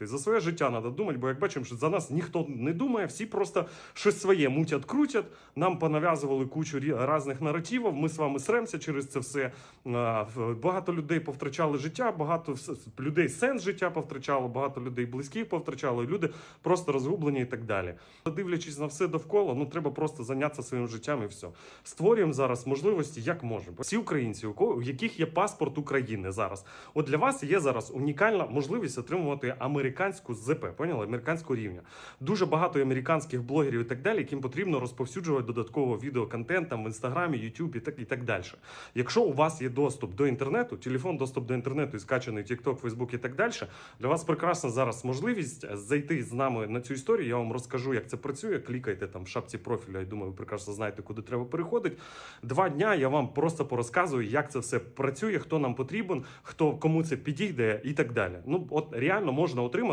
За своє життя треба думати, бо як бачимо, що за нас ніхто не думає, всі просто щось своє мутять, крутять. Нам понав'язували кучу різних наративів. Ми з вами сремся через це все. Багато людей повтрачали життя, багато людей сенс життя повтрачало, багато людей близьких повтрачало, і люди просто розгублені і так далі. Дивлячись на все довкола, ну треба просто зайнятися своїм життям і все. Створюємо зараз можливості, як можемо. Всі українці, у яких є паспорт України зараз. От для вас є зараз унікальна можливість отримувати американську ЗП, поняли? Американського рівня. Дуже багато американських блогерів і так далі, яким потрібно розповсюджувати додатково відеоконтент там в інстаграмі, Ютуб і так і так далі. Якщо у вас є доступ до інтернету, телефон, доступ до інтернету і скачаний TikTok, Facebook і так далі, для вас прекрасна зараз можливість зайти з нами на цю історію. Я вам розкажу, як це працює. Клікайте там в шапці профіля. Я думаю, ви прекрасно знаєте, куди треба переходити. Два дня я вам просто порозказую, як це все працює, хто нам потрібен, хто кому це підійде і так далі. Ну от реально можна